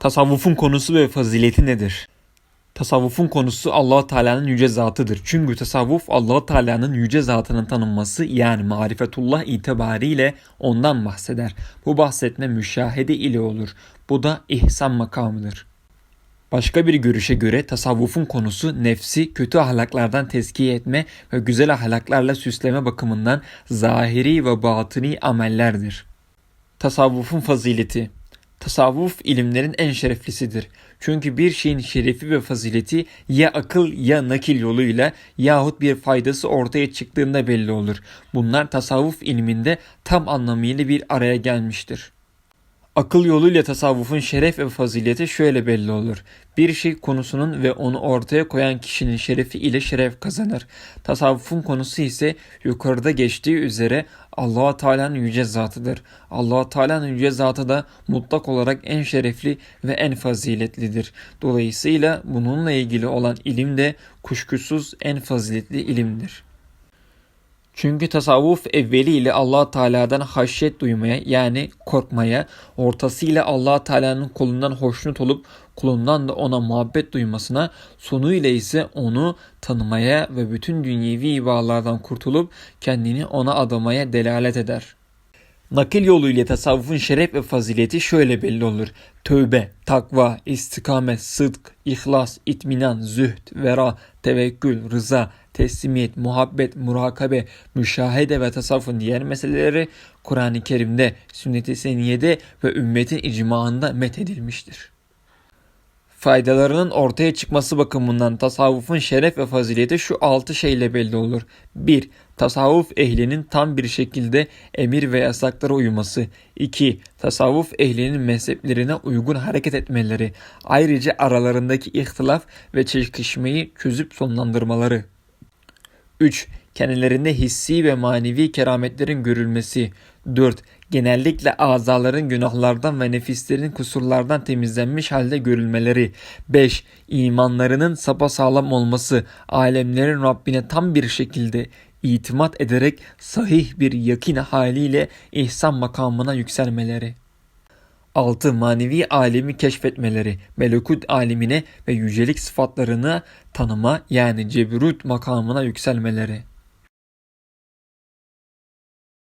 Tasavvufun konusu ve fazileti nedir? Tasavvufun konusu Allah Teala'nın yüce zatıdır. Çünkü tasavvuf Allah Teala'nın yüce zatının tanınması yani marifetullah itibariyle ondan bahseder. Bu bahsetme müşahede ile olur. Bu da ihsan makamıdır. Başka bir görüşe göre tasavvufun konusu nefsi kötü ahlaklardan tezkiye etme ve güzel ahlaklarla süsleme bakımından zahiri ve batini amellerdir. Tasavvufun fazileti Tasavvuf ilimlerin en şereflisidir. Çünkü bir şeyin şerefi ve fazileti ya akıl ya nakil yoluyla yahut bir faydası ortaya çıktığında belli olur. Bunlar tasavvuf ilminde tam anlamıyla bir araya gelmiştir. Akıl yoluyla tasavvufun şeref ve fazileti şöyle belli olur. Bir şey konusunun ve onu ortaya koyan kişinin şerefi ile şeref kazanır. Tasavvufun konusu ise yukarıda geçtiği üzere Allah Teala'nın yüce zatıdır. Allah Teala'nın yüce zatı da mutlak olarak en şerefli ve en faziletlidir. Dolayısıyla bununla ilgili olan ilim de kuşkusuz en faziletli ilimdir. Çünkü tasavvuf evveliyle Allah Teala'dan haşyet duymaya yani korkmaya, ortasıyla Allah Teala'nın kulundan hoşnut olup kulundan da ona muhabbet duymasına, sonuyla ise onu tanımaya ve bütün dünyevi bağlardan kurtulup kendini ona adamaya delalet eder. Nakil yoluyla tasavvufun şeref ve fazileti şöyle belli olur. Tövbe, takva, istikamet, sıdk, ihlas, itminan, zühd, vera, tevekkül, rıza, teslimiyet, muhabbet, murakabe, müşahede ve tasavvufun diğer meseleleri Kur'an-ı Kerim'de, sünnet-i seniyede ve ümmetin icmaında methedilmiştir. Faydalarının ortaya çıkması bakımından tasavvufun şeref ve fazileti şu altı şeyle belli olur. 1. Tasavvuf ehlinin tam bir şekilde emir ve yasaklara uyması. 2. Tasavvuf ehlinin mezheplerine uygun hareket etmeleri. Ayrıca aralarındaki ihtilaf ve çekişmeyi çözüp sonlandırmaları. 3. Kendilerinde hissi ve manevi kerametlerin görülmesi. 4. Genellikle azaların günahlardan ve nefislerin kusurlardan temizlenmiş halde görülmeleri. 5. İmanlarının sapasağlam olması. Alemlerin Rabbine tam bir şekilde itimat ederek sahih bir yakin haliyle ihsan makamına yükselmeleri. 6. Manevi alemi keşfetmeleri, melekut alemine ve yücelik sıfatlarını tanıma yani cebrut makamına yükselmeleri.